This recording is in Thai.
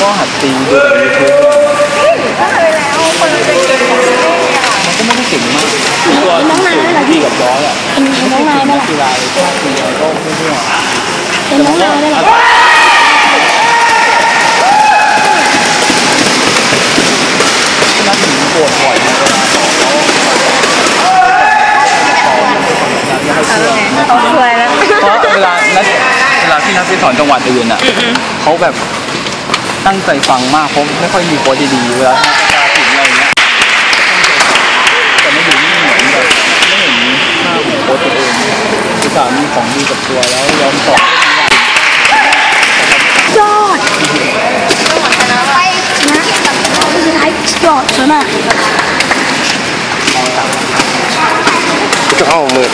ก็หัดตีดูในยูทูบก็เคยแล้วคนเราจะเก่งของเล่อะมันก็ไม่ได้เก่งมากคือตัวที่กับย้อยอะเป็นน้องนายไหมล่ะกีฬาชาติกีฬาก็ไม่ได้เป็นน้องนายไหมล่ะนักหญิงปวดบ่อยนะเวลาสอนเขาสอนไม่ให้เชื่อเขาสวยแล้วเพราะเวลานัดเวลาที่นักไปสอนจังหวัดอื่นอะเขาแบบ ตั้งใจฟังมากผมไม่ค่อยมีโค้ดดีๆเวลาที่จะถึงอะไเงี้ยแต่ไม่ดูไม่เหมือนแบบไม่เห็นหน้าขอโค้ตัวเองศึกษามีของดีกับตัวแล้วยอมตอบยอดไปนะไอ้ยอดใช่นะเข้ามือ